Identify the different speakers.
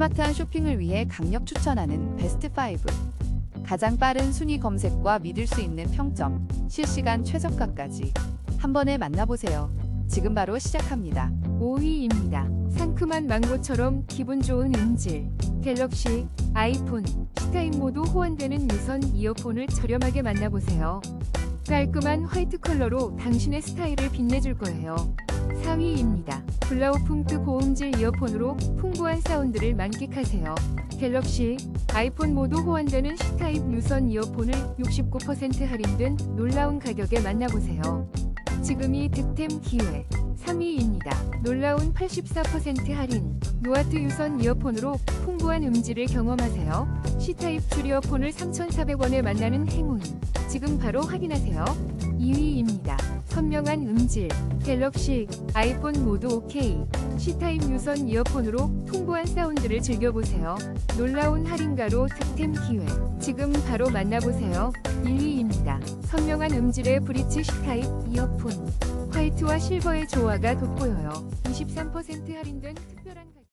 Speaker 1: 스마트한 쇼핑을 위해 강력 추천하는 베스트 5. 가장 빠른 순위 검색과 믿을 수 있는 평점, 실시간 최저가까지 한 번에 만나보세요. 지금 바로 시작합니다.
Speaker 2: 5위입니다. 상큼한 망고처럼 기분 좋은 음질. 갤럭시, 아이폰, 스타인 모두 호환되는 무선 이어폰을 저렴하게 만나보세요. 깔끔한 화이트 컬러로 당신의 스타일을 빛내줄 거예요. 4위입니다. 블라우풍크 고음질 이어폰으로 풍부한 사운드를 만끽하세요. 갤럭시, 아이폰 모두 호환되는 C타입 무선 이어폰을 69% 할인된 놀라운 가격에 만나보세요. 지금이 득템 기회. 3위입니다. 놀라운 84% 할인. 노아트 유선 이어폰으로 풍부한 음질을 경험하세요. C타입 줄 이어폰을 3,400원에 만나는 행운. 지금 바로 확인하세요. 2위입니다. 선명한 음질. 갤럭시, 아이폰 모두 OK. C타입 유선 이어폰으로 풍부한 사운드를 즐겨보세요. 놀라운 할인가로 득템 기회. 지금 바로 만나보세요. 1위입니다. 선명한 음질의 브리치 C타입 이어폰. 화이트와 실버의 조화가 돋보여요. 23% 할인된 특별한 가격.